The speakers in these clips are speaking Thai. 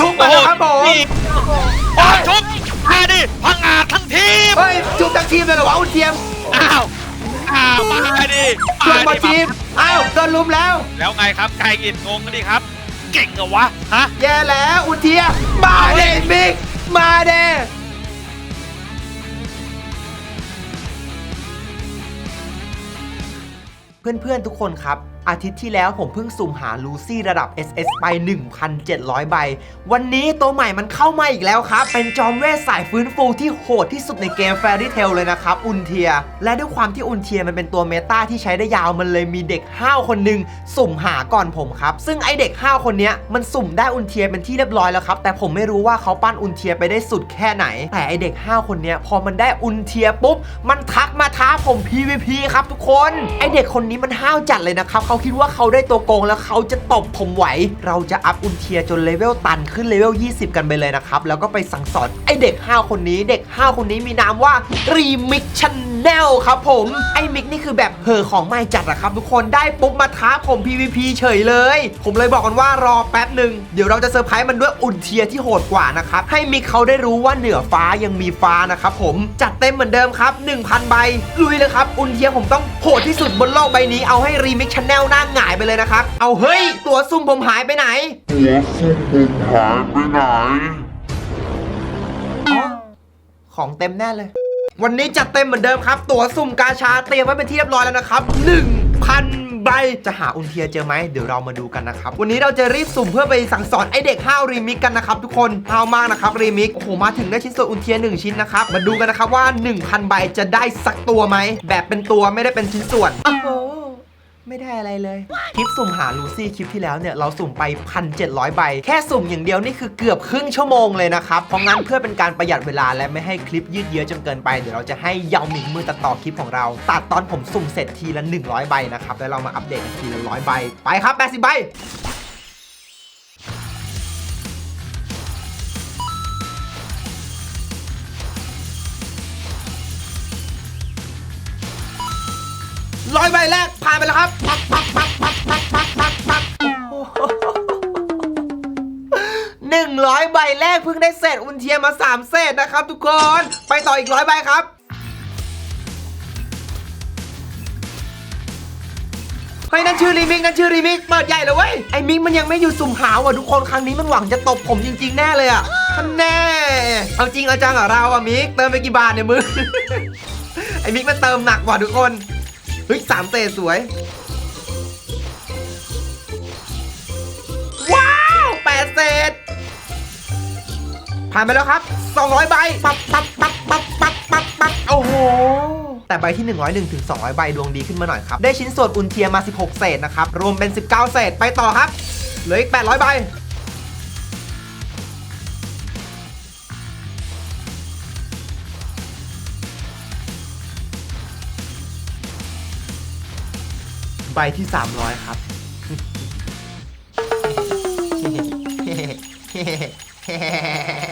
ชุบมาแล้วครับผมนี่อะชุบมาดิพังอาจทั้งทีม เฮ้ยชุบทั้งทีมเลยเหรอวะอุนเทียมอ้าว อ้าวมาดิชุบมาดิทีมอ้าวโดนลุมแล้ว แล้วไงครับไก่อินงงกันดิครับ เก่งเหรอวะ ฮะ แย่แล้วอุนเทียมาเดมิกมาเดเพื่อนๆทุกคนครับ อาทิตย์ที่แล้วผมเพิ่งสุ่มหาลูซี่ระดับ SS ไป 1,700 ใบ วันนี้ตัวใหม่มันเข้ามาอีกแล้วครับ เป็นจอมเวทสายฟื้นฟูที่โหดที่สุดในเกม Fairy Tail เลยนะครับ อุนเทีย และด้วยความที่อุนเทียมันเป็นตัวเมตาที่ใช้ได้ยาวมันเลยมีเด็กห้าวคนหนึ่งสุ่มหาก่อนผมครับ ซึ่งไอเด็กห้าวคนนี้มันสุ่มได้อุนเทียเป็นที่เรียบร้อยแล้วครับ แต่ผมไม่รู้ว่าเขาปั้นอุนเทียไปได้สุดแค่ไหน แต่ไอเด็กห้าวคนนี้พอมันได้อุนเทียปุ๊บมันทักมาท้าผม PVP ครับทุกคนไอเด็กคนนี้มันห้าวจัดเลยนะครับเขาคิดว่าเขาได้ตัวโกงแล้วเขาจะตบผมไหว เราจะอัพอุนเทียจนเลเวลตันขึ้นเลเวล 20 กันไปเลยนะครับ แล้วก็ไปสั่งสอนไอเด็กห้าคนนี้ เด็กห้าคนนี้มีนามว่ารีมิชชัน แนลครับผมไอมิกนี่คือแบบเหอของไม่จัดอะครับ ทุกคนได้ปุ๊บมาท้าผม PVP เฉยเลย ผมเลยบอกกันว่ารอแป๊บหนึ่งเดี๋ยวเราจะเซอร์ไพรส์มันด้วยอุนเทียที่โหดกว่านะครับให้มิกเขาได้รู้ว่าเหนือฟ้ายังมีฟ้านะครับผมจัดเต็มเหมือนเดิมครับ1,000ใบลุยเลยครับอุนเทียผมต้องโหดที่สุดบนโลกใบนี้เอาให้รีมิกชันแนลหน้าหงายไปเลยนะครับเอาเฮ้ย ตัวซุ่มผมหายไปไหนหัวซุ่มผมหายไปไหนอ๋อของเต็มแน่เลย วันนี้จัดเต็มเหมือนเดิมครับ ตั๋วสุ่มกาชาเตรียมไว้เป็นที่เรียบร้อยแล้วนะครับ 1,000ใบจะหาอุนเทียเจอไหมเดี๋ยวเรามาดูกันนะครับ วันนี้เราจะรีบสุ่มเพื่อไปสั่งสอนไอเด็กห้าวรีมิกกันนะครับทุกคนห้าวมากนะครับรีมิกโอ้โหมาถึงได้ชิ้นส่วนอุนเทีย1ชิ้นนะครับมาดูกันนะครับว่า 1,000 ใบจะได้สักตัวไหมแบบเป็นตัวไม่ได้เป็นชิ้นส่วนโอ้โห ไม่ได้อะไรเลยคลิปสุ่มหาลูซี่คลิปที่แล้วเนี่ยเราสุ่มไป 1,700 ใบ แค่สุ่มอย่างเดียวนี่คือเกือบครึ่งชั่วโมงเลยนะครับเพราะงั้นเพื่อเป็นการประหยัดเวลาและไม่ให้คลิปยืดเยื้อจนเกินไปเดี๋ยวเราจะให้เยาหมิงมือตัดต่อคลิปของเรา ตัดตอนผมสุ่มเสร็จทีละ 100 ใบนะครับแล้วเรามาอัปเดตกันทีละร้อยใบไปครับ 80 ใบร้อยใบแรกผ่านไปแล้วครับปั๊บปั๊บ ษอุนเทียมาสามเศษนะครับ ทุกคนไปต่ออีกร้อยใบครับเฮ้ยนั่นชื่อรีมิกนั่นชื่อรีมิกเปิดใหญ่เลยเว้ยไอ้มิกมันยังไม่อยู่สุ่มหาวอะทุกคนครั้งนี้มันหวังจะตบผมจริง ๆ แน่เลยอะท่านแน่เอาจริงเอาจังเหรอเราอะมิกเติมไปกี่บาทเนี่ยมึงไอ้มิกมันเติมหนักกว่าทุกคนเฮ้ยสามเศษสวย ว้าวแปดเศษ ผ่านไปแล้วครับ 200 ใบ ปับปับปับปับปับปับปับโอ้โห แต่ใบที่ 101ถึง200 ใบดวงดีขึ้นมาหน่อยครับ ได้ชิ้นส่วนอุนเทียมา 16 เศษนะครับ รวมเป็น 19 เศษ ไปต่อครับ เหลืออีก 800 ใบใบที่ 300 ครับยิ้มแ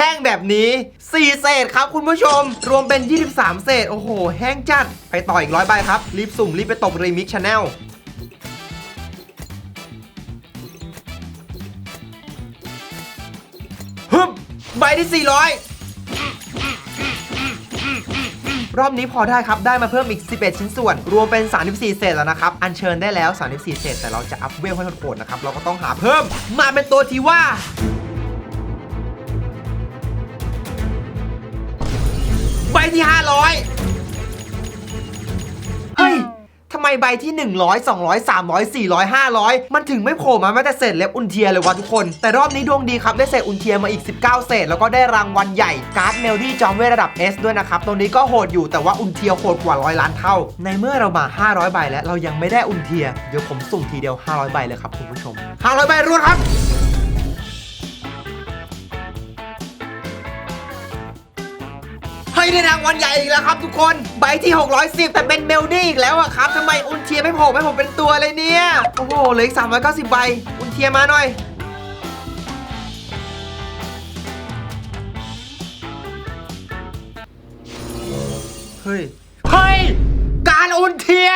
ห้งแบบนี้ 4 เศษครับคุณผู้ชม รวมเป็น 23 เศษ โอ้โห แห้งจัด ไปต่ออีกร้อยใบครับ รีบสุ่ม รีบไปตบรีมิกชาแนลฮึบใบที่ 400รอบนี้พอได้ครับ ได้มาเพิ่มอีก 11 ชิ้นส่วน รวมเป็น 34 เศษแล้วนะครับ อัญเชิญได้แล้ว 34 เศษ แต่เราจะอัพเวลให้โหดๆนะครับ เราก็ต้องหาเพิ่ม มาเป็นตัวทีว่า ที่ 500 เฮ้ยทำไมใบที่ 100 200 300 400 500 มันถึงไม่โผล่มาแม้แต่เศษเล็บอุนเทียเลยวะทุกคน แต่รอบนี้ดวงดีครับ ได้เศษอุนเทียมาอีก 19 เศษ แล้วก็ได้รางวัลใหญ่ การ์ดเมลดี้จอมเวทระดับ S ด้วยนะครับ ตัวนี้ก็โหดอยู่แต่ว่าอุนเทียโหดกว่าร้อยล้านเท่า ในเมื่อเรามา 500 ใบแล้วเรายังไม่ได้อุนเทีย เดี๋ยวผมสุ่มทีเดียว 500 ใบเลยครับคุณผู้ชม 500 ใบรวดครับ ได้รางวัลใหญ่อีกแล้วครับทุกคนใบที่ 610 แต่เป็นเมลดี้อีกแล้วอะครับทำไมอุนเทียไม่โผล่ให้ผมเป็นตัวเลยเนี่ยโอ้โหเหลืออีก390ใบอุนเทียมาหน่อยเฮ้ยเฮ้ยการอุนเทีย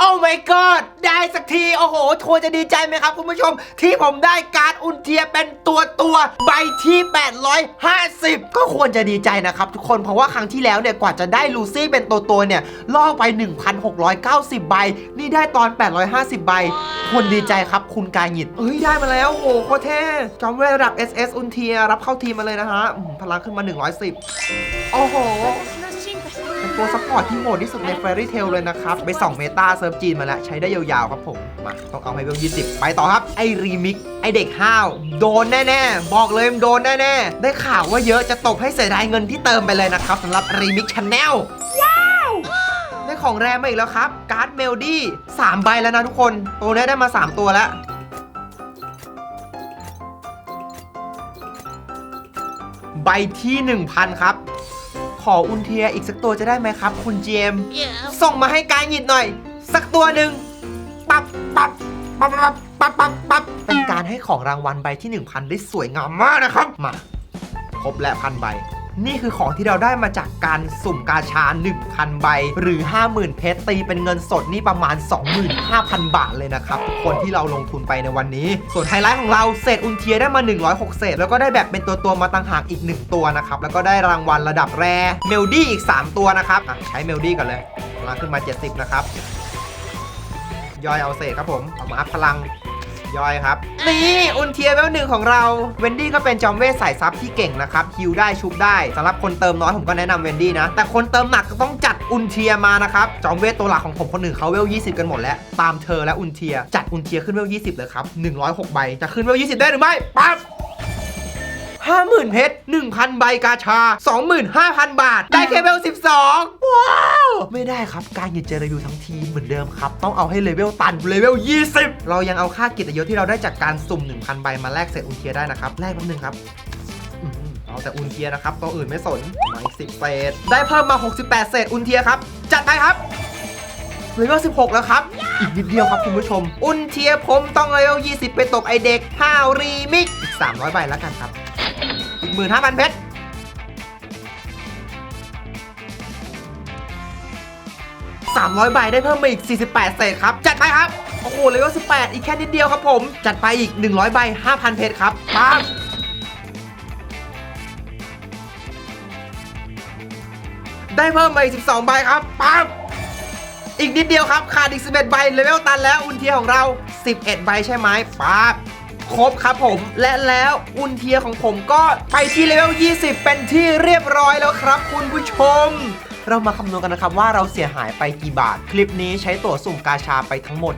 โอ้ my god ได้สักที โอ้โหควรจะดีใจไหมครับคุณผู้ชม ที่ผมได้การ์ดอุนเทียเป็นตัวตัวใบที่ 850 ก็ควรจะดีใจนะครับทุกคนเพราะว่าครั้งที่แล้วเนี่ยกว่าจะได้ลูซี่เป็นตัวตัวเนี่ยล่อไป 1,690 ใบ นี่ได้ตอน 850 ใบ ควรดีใจครับคุณกายหยิดเฮ้ยได้มาแล้วโอ้โหโคตรเท่จอมเวทระดับ SS อุนเทียรับเข้าทีมมาเลยนะฮะพลังขึ้นมา 110 โอ้โห เป็นตัวซัพพอร์ตที่โหดที่สุดใน Fairy Tail เลยนะครับ ไปส่องเมตาเซิร์ฟจีนมาแล้ว ใช้ได้ยาวๆครับผม มาต้องเอาให้เวล20ไปต่อครับ ไอ้รีมิก ไอ้เด็กห้าว โดนแน่ๆ บอกเลยมันโดนแน่ๆ ได้ข่าวว่าเยอะจะตกให้เสียดายเงินที่เติมไปเลยนะครับสำหรับรีมิกช n แนลว้าวได้ของแรมาอีกแล้วครับ การ์ดเมลดี้3ใบแล้วนะทุกคน ตัวนี้ได้มา 3 ตัวแล้วใบที่ 1,000 ครับ ขออุนเทียอีกสักตัวจะได้ไหมครับ คุณเจมส์ส่งมาให้กายหยิดหน่อย สักตัวหนึ่งปับปับปับปับปับปับปับเป็นการให้ของรางวัลใบที่ 1,000 ได้สวยงามมากนะครับ มา ครบและพันใบ นี่คือของที่เราได้มาจากการสุ่มกาชา1,000 ใบ หรือ 50,000 เพชรตีเป็นเงินสดนี่ประมาณ 25,000 บาทเลยนะครับ ทุกคนที่เราลงทุนไปในวันนี้ ส่วนไฮไลท์ของเราเศษอุนเทียได้มา 106เศษ แล้วก็ได้แบบเป็นตัวตัวมาต่างหากอีก 1 ตัวนะครับ แล้วก็ได้รางวัลระดับแรเมลดี้อีก 3 ตัวนะครับอะใช้เมลดี้ก่อนเลยพลังขึ้นมา 70 นะครับ ย่อยเอาเศษครับผม เอามาอัพพลัง ย่อยครับ นี่อุนเทียเวลหนึ่งของเรา เวนดี้ก็เป็นจอมเวทสายซับที่เก่งนะครับฮิวได้ชุบได้สำหรับคนเติมน้อยผมก็แนะนำเวนดี้นะ แต่คนเติมหนักก็ต้องจัดอุนเทียมานะครับ จอมเวทตัวหลักของผมคนหนึ่งเขาเวล 20 กันหมดแล้ว ตามเธอและอุนเทีย จัดอุนเทียขึ้นเวล 20 เลยครับ106ใบจะขึ้นเวล 20 ได้หรือไม่ปั๊บ 50,000 เพชร 1,000 ใบกาชา 25,000 บาท ได้แค่เวล12 ว้าว ไม่ได้ครับ การหยิบเจอรีวิวทั้งทีเหมือนเดิมครับ ต้องเอาให้เลเวลตันเลเวล 20 เรายังเอาค่ากิจยศที่เราได้จากการสุ่ม 1,000 ใบมาแลกเศษอุนเทียได้นะครับ แลกแป๊บนึงครับเอาแต่อุนเทียนะครับตัวอื่นไม่สนมาอีก10เศษ ได้เพิ่มมา 68 เศษอุนเทียครับ จัดไปครับเลเวล16 แล้วครับ อีกนิดเดียวครับคุณผู้ชม อุนเทียผมต้องเลเวล20 ไปตบไอเด็กห้าวรีมิกอีก 300 ใบแล้วกันครับ อีก15,000เพชร300ใบได้เพิ่มมาอีก 48 เศษครับ จัดไปครับ โอ้โหเลเวล18 อีกแค่นิดเดียวครับผม จัดไปอีก 100 ใบ 5,000 เพชรครับปั๊บได้เพิ่มมาอีก 12 ใบครับปั๊บอีกนิดเดียวครับ ขาดอีก 11 ใบเลเวลตันแล้ว อุนเทียของเรา 11 ใบใช่ไหมปั๊บ ครบครับผม และแล้วอุนเทียของผมก็ไปที่เลเวล 20 เป็นที่เรียบร้อยแล้วครับ คุณผู้ชม เรามาคำนวณกันนะครับว่าเราเสียหายไปกี่บาท คลิปนี้ใช้ตั๋วสุ่มกาชาไปทั้งหมด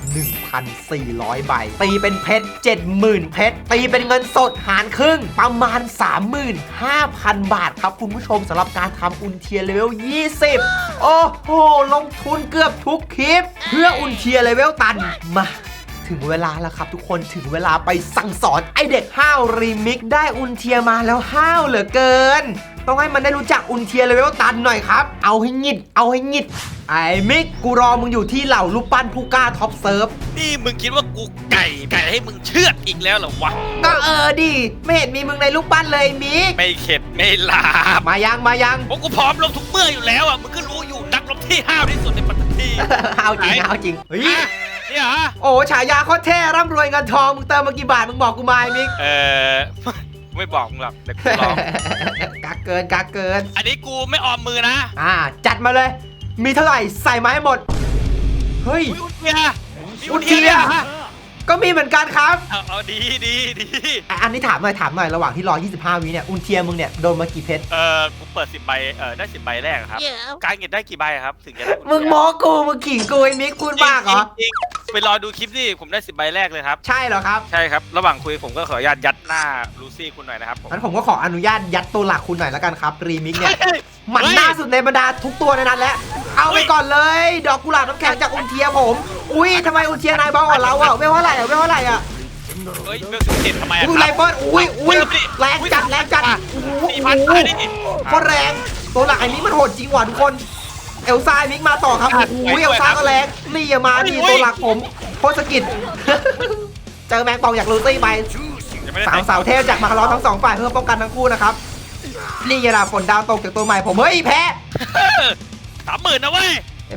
1,400 ใบ ตีเป็นเพชร 70,000 เพชร ตีเป็นเงินสดหารครึ่งประมาณ 35,000 บาทครับคุณผู้ชมสำหรับการทำอุนเทียเลเวล 20 โอ้โห ลงทุนเกือบทุกคลิป เพื่ออุนเทียเลเวลตันมา ถึงเวลาแล้วครับทุกคนถึงเวลาไปสั่งสอนไอเด็กห้าวรีมิกได้อุนเทียมาแล้วห้าวเหลือเกิน ต้องให้มันได้รู้จักอุนเทียเลเวลตันหน่อยครับ เอาให้หงิด เอาให้หงิด ไอ้มิกกูรอมึงอยู่ที่เหล่ารูปปั้นผู้กล้าท็อปเซิร์ฟ นี่มึงคิดว่ากูไก่ไก่ให้มึงเชือดอีกแล้วเหรอวะ ก็เออดิไม่เห็นมีมึงในรูปปั้นเลยมิกไม่เข็ดไม่ลาบมายังมายัง ผมกูพร้อมลงทุกเมื่ออยู่แล้วอะมึงก็รู้อยู่นักรบที่ห้าวที่สุดในปัตตภีเอาจริงเอาจริงเฮ้ย อะนี่เหรอโอ้ฉายาโคตรเท่ร่ำรวยเงินทองมึงเติมมากี่บาทมึงบอกกูมาไอ้มิกเออไม่บอกมึงหรอกแต่กูลองกักเกินกักเกิน อันนี้กูไม่ออมมือนะอ่า จัดมาเลย มีเท่าไหร่ใส่มาให้หมด เฮ้ย อุ๊ยอุนเทียมีอุนเทียนี่หรอ ก็มีเหมือนกันครับ เอาเอาดีดีดีอะอันนี้ถามหน่อยถามหน่อยระหว่างที่รอ 25 วิเนี่ย อุนเทียมึงเนี่ยโดนมากี่เพชร เออกูเปิดสิบใบเออได้สิบใบแรกครับ การเงินได้กี่ใบครับ ถึงจะได้มึงโมกู มึงขิงกูไอ้มิกพูดมากเหรอจริงๆไปรอดูคลิปนี่ผมได้สิบใบแรกเลยครับ ใช่เหรอครับ ใช่ครับ ระหว่างคุยผมก็ขออนุญาตยัดหน้าลูซี่คุณหน่อยนะครับผมงั้นผมก็ขออนุญาตยัดตัวหลักคุณหน่อยแล้วกันครับ รีมิกเนี่ย เฮ้ยหมันหน้าสุดในบรรดาทุกตัวในนั้นแล้วเอาไปก่อนเลย ดอกกุหลาบน้ำแข็งจากอุนเทียผม อุ้ยทำไมอุนเทียนายเบากว่าเราอะเวลเท่าไหร่อะเวลเท่าไหร่อะเฮ้ยเบลสิบเจ็ดทำไมอะอุ้ยคไรรับเฟิลอุ้ยอุ้ยแรงจัดแรงจัดโอ้โหสี่พันตายดิโคตรแรงตัวหลักไอ้มิกมันโหดจริงว่ะทุกคนเอลซ่าไอ้มิกมาต่อครับโอ้โหเอลซ่าก็แรงนี่อย่ามาดีตัวหลักผมโคตรสกิดเจอแมงปองอยากลูซี่ไปยังไม่ได้สามสาวเทพจากมาคารอนทั้งสองฝ่ายเพื่อป้องกันทั้งคู่นะครับ นี่อย่าละฝนดาวตกจากตัวใหม่ผมเฮ้ยแพ้สามหมื่นนะเว้ย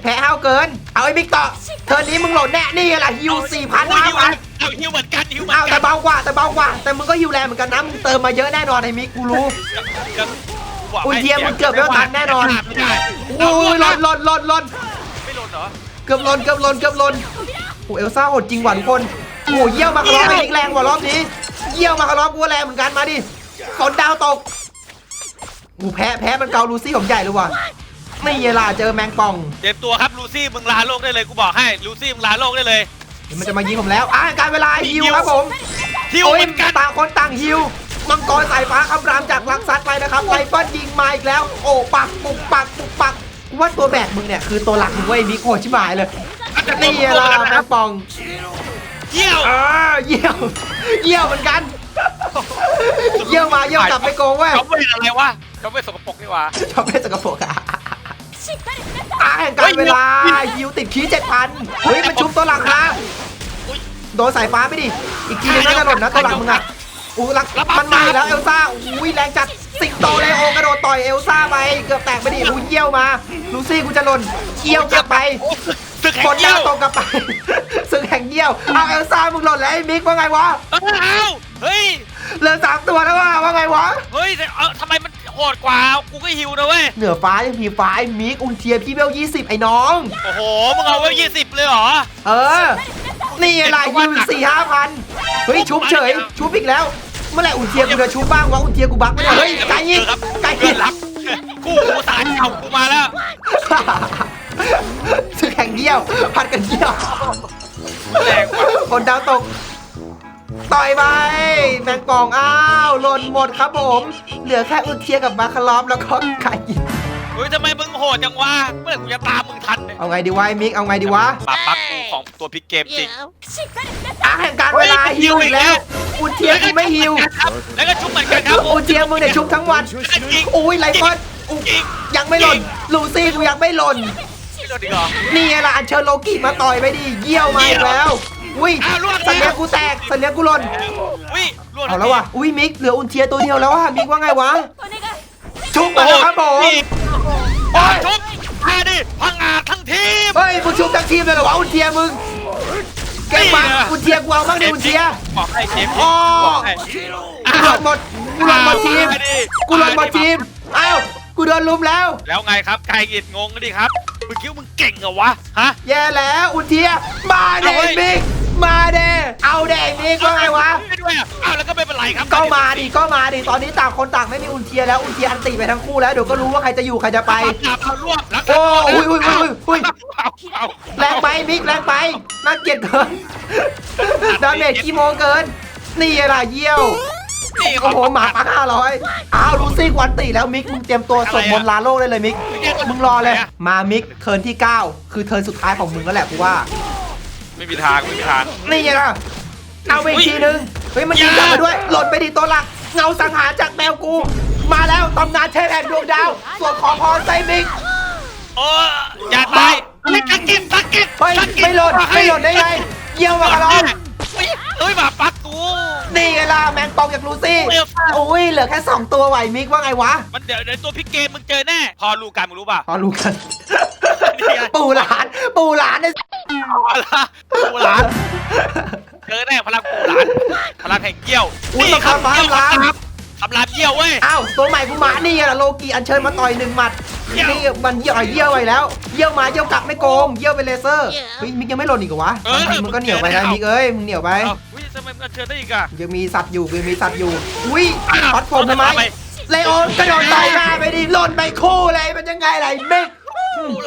แพ้ห้าวเกิน เอาไอ้มิกต่อเธอนี้มึงโหลดแน่นี่ไงล่ะฮิวสี่พันเอาห้าฮิวพันเอาฮิวเหมือนกันฮิวเหมือเอานกัแต่นเบากว่าแต่เบากว่า แต่มึงก็ฮิวแรงเหมือนกันนะมึงเติมมาเยอะแน่นอนไอ้มิกกูรู้ก็บกอุ้ยให้เทียมมึงเกือบไม่ทันแน่นอนไม่ได้โอ้ยหล่นหล่นหล่นหล่นไม่หล่นเหรอเกือบหล่นเกือบหล่นเกือบหล่นโอ้เอลซ่าโหดจริงหวานคนโอ้เยี่ยวมาคารอบไอ้มิกแรงกว่ารอบนี้ เยี่ยวมาคารอบกูว่าแรงเหมือนกันมาดิฝนดาวตก กูแพ้แพ้มันเกาลูซี่ของใหญ่เลยว่ะนี่ไงล่ะเจอแมงป่องเตรียมตัวครับลูซี่มึงลาโลกได้เลยกูบอกให้ลูซี่มึงลาโลกได้เลยเดี๋ยวมันจะมายิงผมแล้วอะการเวลาฮิวครับผมฮิวโอ้เหยมือนกันต่างคนต่างฮิวมังกรสายฟ้าคำรามจากลักซัดไปนะครับไฟเฟิลยิงมาอีกแล้ว โอ้ปักปุกปักปุกปักกูว่าตัวแบกมึงเนี่ยคือตัวหลักมึงเว้ยมิกโหดชิบหายเลยนี่ล่ะแม่ปองเยี่ยวอ่าเยี่ยวเยี่ยวเหมือนกัน เยี่ยวมาเยี่ยวกลับไปโกงเว้ยเขาเป็นอะไรวะ เขาเป็นสกปรกนี่วะชอบเล่นสกปรกอะอ่าแห่งการเวลาฮิวติดคีเจ็ดพันเฮ้ย มันชุบตัวหลังนะอุ๊ยโดนสายฟ้าไปดิ อีกทีนึงน่าจะหล่นนะตัวหลังมึงอะอู้หลักระวังมันมาอีกแล้วเอลซ่าอุ้ยแรงจัดสิงโตเลยโอกระโดดต่อยเอลซ่าไปเกือบแตกไปดิอู้เยี่ยวมา ลูซี่กูจะหล่นเยี่ยวกลับไปตึกคแห่งนหเยี่น้ายวตกกลับไปซึ่งแห่งเยี่ยวเอาเอลซ่ามึงหล่นแล้วไอ้มิกว่าไงวะเอ้าเฮ้ยเหลือสามตัวแล้วว่าว่าไงวะ เฮ้ยแต่เออทำไมมัน โหดกว่ากูก็หิวนะเว้ยเหนือฟ้ายังมีฟ้าไอ้มิกอุนเทียพี่เบลยี่สิบไอ้น้อง โอ้โหมึงเอาไว้ยี่สิบเลยเหรอ เออ นี่ไงล่ะยิวสี่ห้าพันเฮ้ยชุบเฉย ชุบอีกแล้ว เมื่อไหร่อุ่นเทียกูจะชุบบ้างวะอุ่นเทียกูบักไม่ได้เฮ้ยไก่ยิงครับไก่เกิยินงรับกูกูสายเก่ากูมาแล้วสึกแข่งเยี่ยวผัดกันเยี่ยวแรงว่ะคนดาวตก ต่อยไปแมงป่องอ้าวหล่นหมดครับผม เหลือแค่อุนเทียกับบาคาลอฟแล้วก็ไก่ยิงเฮ้ยทำไมมึงโหดจังวะเมื่อไหร่กูจะตามมึงทันเนี่ยเอาไงดีวะไอ้มิกเอาไงดีวะปากปักกูของตัวพลิกเกมจริงอะแห่งการเวลาฮิวอีกแล้วอุนเทียกูไม่ฮิวครับแล้วก็ชุบเหมือนกันครับอุนเทียมึงเนี่ยชุบทั้งวันจริงอุ้ยไรเฟิลอุ๊ยจริงยังไม่หล่นลูซี่กูยังไม่หล่นไม่โดนดีกว่านี่ไงล่ะอัญเชิญโลกิมาต่อยไปดิเยี่ยวมาอีกแล้ว อุ้ยอ้าวล่วงแล้วสัญญากูแตก สัญญากูหล่น อุ้ยล่วงเอาแล้วว่ะ อุ้ยมิก เหลืออุนเทียตัวเดียวแล้วว่ะ มิกว่าไงวะ ชุบมาแล้วครับผมโอ้ยชุบมาดิพังอาจทั้งทีม เฮ้ยมึงชุบทั้งทีมเลยเหรอวะอุนเทียมึงเก่งมากนี่นะอุนเทียกูเอาบ้างดิอุนเทียบอกให้เกมอ๋อบอกให้กูหล่นหมด กูหล่นหมดทีมมาดิกูหล่นหมดทีมเอ้ากูโดนลุมแล้ว แล้วไงครับไก่อิดงงดิครับ มึงคิดว่ามึงเก่งเหรอวะ ฮะ แย่แล้ว อุนเทียมาเดเอาเว้ยมิก มาเดเอาเดมิกว่าไงวะ ไม่ด้วยอะอ้าวแล้วก็ไม่เป็นไรครับก็มาดิก็มาดิตอนนี้ต่างคนต่างไม่มีอุนเทียแล้วอุนเทียอันติไปทั้งคู่แล้วเดี๋ยวก็รู้ว่าใครจะอยู่ใครจะไป จับเอารวบแล้วโอ้อุ้ยอุ้ยอุ้ยอุ้ยเอาเอาแรงไปมิกแรงไปน่าเกลียดเกินดาเมจกี่โมงเกิน นี่อะไรเยี่ยวนี่โอ้โหหมาปักห้าร้อยอ้าวลูซี่กวันติแล้วมิกมึงเตรียมตัวสวดมนต์ลาโลกได้เลยมิกมึงรอเลย มามิกเทิร์นที่ 9 คือเทิร์นสุดท้ายของมึงแล้วแหละกูว่า ไม่มีทางไม่มีทาง นี่ไงล่ะเอาไปอีกทีนึงเฮ้ยมันยิงกลับมาด้วย หล่นไปดิตัวหลัก เงาสังหารจากแมวกู มาแล้วตำนานเทพแห่งดวงดาวส่วนขอพรไซมิกโอ้อย่าตายไม่ตะกินตะกินเฮ้ยตะกิไม่หล่นไม่หล่นได้ไง เยี่ยมมากครับเฮ้ยหมาปักกูนี่ไงล่ะแมงปองจากลูซี่เอลซ่าโอ้ยเหลือแค่2ตัวไหวมิกว่าไงวะ มันเดี๋ยวเดี๋ยวตัวพี่เกมมึงเจอแน่ พอรู้กันมึงรู้ป่ะพอรู้กันนี่ไงปู่หลาน ปู่หลานเนี่ย เอาละปูหลานเจอแน่พลังปูหลานพลังแห่งเกี้ยวอุ้ยนี่ต้องทำฟ้าเกี้ยวล้างครับทำลายเกี้ยวเว้ย อ้าวตัวใหม่กูมานี่ไงล่ะโลกีอัญเชิญมาต่อยหนึ่งหมัดเยี่ยวนี่มันเยี่ยวเยี่ยวไปแล้ว เยี่ยวมาเยี่ยวกลับไม่โกงเยี่ยวเป็นเลเซอร์เฮ้ยมิกยังไม่หล่นอีกเหรอวะเออบางทีมันก็เหนียวไปนะมิกเอ้ยมึงเหนียวไป เอ้าอุ้ยทำไมมันเชิญได้อีกอะยังมีสัตว์อยู่ยังมีสัตว์อยู่ อุ้ยอ้าวพัดผมทำไมทำไม เลโอนกระโดดต่อยหน้าไปดิหล่นไปคู่เลยมันยังไงไรมิกปูห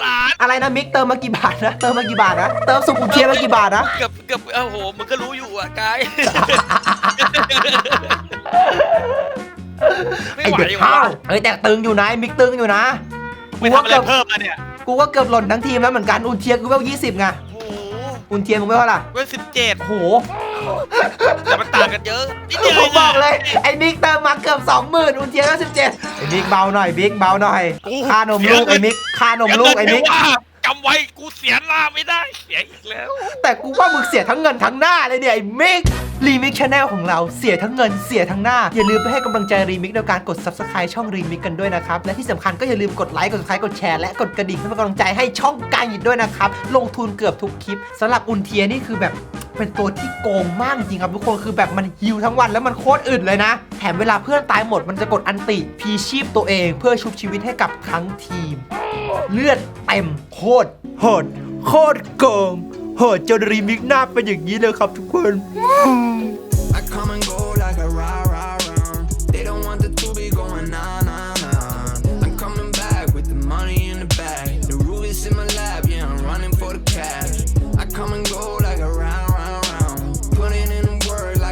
ลานอะไรนะมิกเติมมากี่บาทนะเติมมากี่บาทนะเติมสุกุมเทียมากี่บาทนะเกือบเกือบเอ้าโหมึงก็รู้อยู่อะกายไม่ไอไหวเด็กอยู่ข้าววะเฮ้ยแต่ตึงอยู่นะไอ้มิกตึงอยู่นะกูไม่ว่าทำอะไรเกือบเพิ่มมาเนี่ย กูว่าเกือบหล่นทั้งทีมแล้วเหมือนกันอุนเทียกูเวลยี่สิบไง โอ้โหอุนเทียมึงเวลเท่าไหร่เว้ยสิบเจ็ดโอ้โหแต่มันต่างกันเยอะนิดเดียวผเอมงบอกเลยะไอ้มิกเติมมาเกือบสองหมื่นอุนเทียก็สิบเจ็ดไอ้มิกเบาหน่อยมิกเบาหน่อยโอ้โหค่านมลูกไอ้มิกค่านมลูกไอ้มิกเดี๋ยวว่าจำไว้กูเสียหน้าไม่ได้เสียอีกแล้ว แต่กูว่ามึงเสียทั้งเงินทั้งหน้าเลยเนี่ยไอ้มิกรีมิกช n แนลของเราเสียทั้งเงินเสียทั้งหน้า อย่าลืมไปให้กำลังใจรีมิกโดยการกด subscribe ช่องรีมิกกันด้วยนะครับ และที่สำคัญก็อย่าลืมกดไลค์กด subscribe กดแชร์และกดกระดิ่งเพื่อเป็นกำลังใจให้ช่องการหยิดด้วยนะครับลงทุนเกือบทุกคลิปสำหรับอุนเทียนี่คือแบบเป็นตัวที่โกงมากจริงครับทุกคนคือแบบมันฮิวทั้งวันแล้วมันโคตรอึดเลยนะ แถมเวลาเพื่อนตายหมดมันจะกดอันติพีชีพตัวเอง เพื่อชุบชีวิตให้กับทั้งทีม เลือดเต็มโคตรโหดโคตรโกง โหดจนรีมิกหน้าเป็นอย่างนี้เลยครับทุกคน I come and go